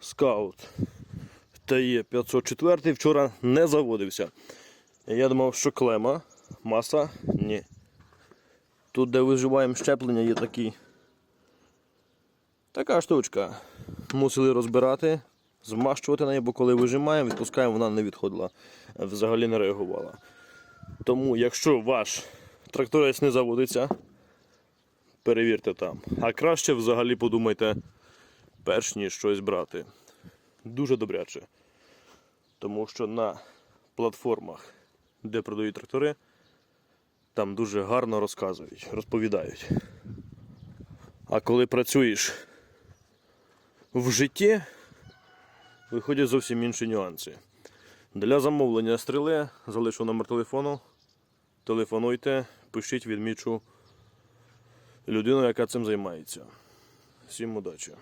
скаут ТЕ 504 вчора не заводився. Я думав, що клема, маса, ні. Тут, де виживаємо щеплення, є такі. Така штучка. Мусили розбирати, змащувати неї, бо коли вижимаємо, відпускаємо, вона не відходила, взагалі не реагувала. Тому, якщо ваш тракторець не заводиться, перевірте там. А краще взагалі подумайте, перш ніж щось брати. Дуже добряче. Тому що на платформах, де продають трактори, там дуже гарно розказують, розповідають. А коли працюєш в житті, виходять зовсім інші нюанси. Для замовлення стріли залишу номер телефону. Телефонуйте, пишіть, відмічу людину, яка цим займається. Всім удачі!